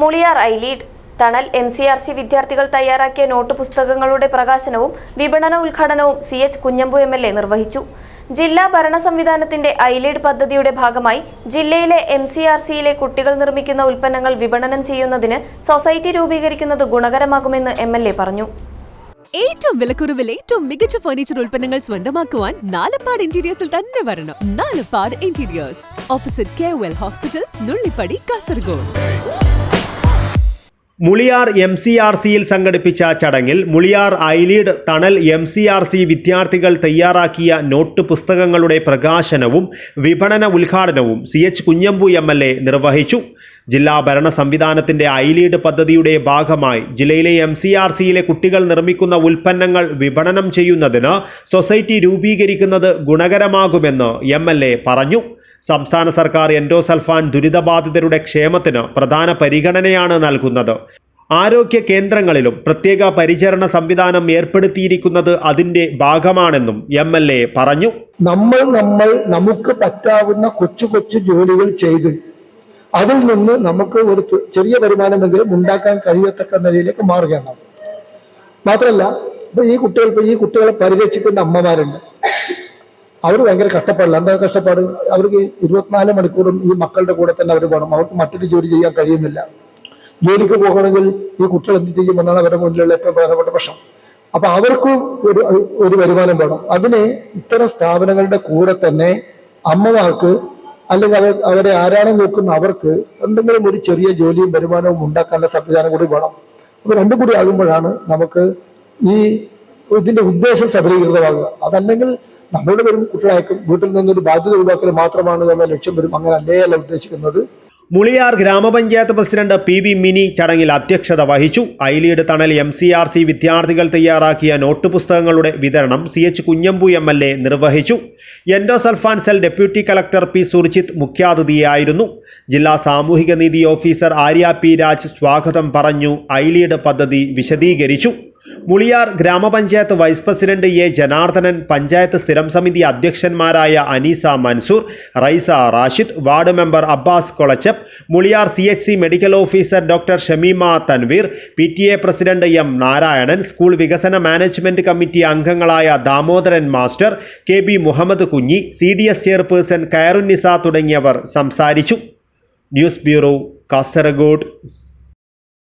Muliyar I lead. Thanal M C R C വിദ്യാർത്ഥികൾ തയ്യാറാക്കിയ note പുസ്തകങ്ങളുടെ പ്രകാശനവും വിപണന ഉദ്ഘാടനവും C H Kunhambu M L A നിർവഹിച്ചു. ജില്ലാ ഭരണ സംവിധാനത്തിന്റെ ഐ ലീഡ് പദ്ധതിയുടെ ഭാഗമായി ജില്ലയിലെ എം സി ആർ സിയിലെ കുട്ടികൾ നിർമ്മിക്കുന്ന ഉൽപ്പന്നങ്ങൾ വിപണനം ചെയ്യുന്നതിന് സൊസൈറ്റി രൂപീകരിക്കുന്നത് ഗുണകരമാകുമെന്ന് എം എൽ എ പറഞ്ഞു. ഏറ്റവും വിലക്കുറവിൽ ഏറ്റവും മികച്ച ഫർണിച്ചർ ഉൽപ്പന്നങ്ങൾ സ്വന്തമാക്കുവാൻ നാലപ്പാട് ഇന്റീരിയേഴ്സിൽ തന്നെ വരണം. Nalappad interiors opposite K hospital Nullippadi Kasaragod Muliyar M C R സിയിൽ സംഘടിപ്പിച്ച ചടങ്ങിൽ മുളിയാർ ഐലീഡ് തണൽ എം സി ആർ സി വിദ്യാർത്ഥികൾ തയ്യാറാക്കിയ നോട്ട് പുസ്തകങ്ങളുടെ പ്രകാശനവും വിപണന ഉദ്ഘാടനവും C H Kunhambu M L A നിർവഹിച്ചു. ജില്ലാ ഭരണ സംവിധാനത്തിന്റെ ഐലീഡ് പദ്ധതിയുടെ ഭാഗമായി ജില്ലയിലെ എം സി ആർ സിയിലെ കുട്ടികൾ നിർമ്മിക്കുന്ന ഉൽപ്പന്നങ്ങൾ വിപണനം ചെയ്യുന്നതിന് സൊസൈറ്റി രൂപീകരിക്കുന്നത് ഗുണകരമാകുമെന്ന് എം എൽ എ പറഞ്ഞു. സംസ്ഥാന സർക്കാർ എൻഡോസൾഫാൻ ദുരിതബാധിതരുടെ ക്ഷേമത്തിന് പ്രധാന പരിഗണനയാണ് നൽകുന്നത്. ആരോഗ്യ കേന്ദ്രങ്ങളിലും പ്രത്യേക പരിചരണ സംവിധാനം ഏർപ്പെടുത്തിയിരിക്കുന്നത് അതിന്റെ ഭാഗമാണെന്നും എം എൽ എ പറഞ്ഞു. നമ്മൾ നമ്മൾ നമുക്ക് പറ്റാവുന്ന കൊച്ചു കൊച്ചു ജോലികൾ ചെയ്ത് അതിൽ നിന്ന് നമുക്ക് ഒരു ചെറിയ വരുമാനമെങ്കിലും ഉണ്ടാക്കാൻ കഴിയത്തക്ക നിലയിലേക്ക് മാറുകയാണ്. മാത്രമല്ല ഇപ്പൊ ഈ കുട്ടികൾ ഈ കുട്ടികളെ പരിരക്ഷിക്കുന്ന അമ്മമാരുണ്ട്. അവർ ഭയങ്കര കഷ്ടപ്പാടില്ല എന്താ കഷ്ടപ്പാട്? അവർക്ക് ഇരുപത്തിനാല് മണിക്കൂറും ഈ മക്കളുടെ കൂടെ തന്നെ അവർ വേണം അവർക്ക് മറ്റൊരു ജോലി ചെയ്യാൻ കഴിയുന്നില്ല. ജോലിക്ക് പോകണമെങ്കിൽ ഈ കുട്ടികൾ എന്ത് ചെയ്യുമെന്നാണ് അവരുടെ മുന്നിലുള്ള ഏറ്റവും പ്രധാനപ്പെട്ട പ്രശ്നം. അപ്പൊ അവർക്കും ഒരു ഒരു വരുമാനം വേണം. അതിന് ഇത്തരം സ്ഥാപനങ്ങളുടെ കൂടെ തന്നെ അമ്മമാർക്ക് അല്ലെങ്കിൽ അവർ അവരെ ആരാണ് നോക്കുന്ന അവർക്ക് എന്തെങ്കിലും ഒരു ചെറിയ ജോലിയും വരുമാനവും ഉണ്ടാക്കാനുള്ള സംവിധാനം കൂടി വേണം. അപ്പൊ രണ്ടും കൂടി ആകുമ്പോഴാണ് നമുക്ക് ഈ ഇതിന്റെ ഉദ്ദേശം സഫലീകൃതമാകുക. അതല്ലെങ്കിൽ നമ്മളുടെ വരും കുട്ടികളായിരിക്കും. വീട്ടിൽ നിന്നൊരു ബാധ്യത ഒഴിവാക്കൽ മാത്രമാണ് എന്ന ലക്ഷ്യം വരും. അങ്ങനെ അല്ലേയല്ല ഉദ്ദേശിക്കുന്നത്. മുളിയാർ ഗ്രാമപഞ്ചായത്ത് പ്രസിഡന്റ് പി വി മിനി ചടങ്ങിൽ അധ്യക്ഷത വഹിച്ചു. ഐലീഡ് തണൽ എം സി ആർ സി വിദ്യാർത്ഥികൾ തയ്യാറാക്കിയ നോട്ട് പുസ്തകങ്ങളുടെ വിതരണം C H Kunhambu M L A നിർവഹിച്ചു. Endosulfan cell deputy collector P Surjith മുഖ്യാതിഥിയായിരുന്നു. ജില്ലാ സാമൂഹിക നീതി ഓഫീസർ ആര്യ പി രാജ് സ്വാഗതം പറഞ്ഞു. ഐലീഡ് പദ്ധതി വിശദീകരിച്ചു. മുളിയാർ ഗ്രാമപഞ്ചായത്ത് vice president A Janardhanan panchayat സ്ഥിരം സമിതി അധ്യക്ഷന്മാരായ Aneesa Mansoor Raisa Rashid ward member Abbas Kolachappu Muliyar C H C medical officer doctor Shameema Thanveer P T A president M Narayanan school വികസന management committee അംഗങ്ങളായ Damodaran master K B Muhammad Kunhi C D S chairperson Kairunnisa തുടങ്ങിയവർ സംസാരിച്ചു. News bureau Kasaragod.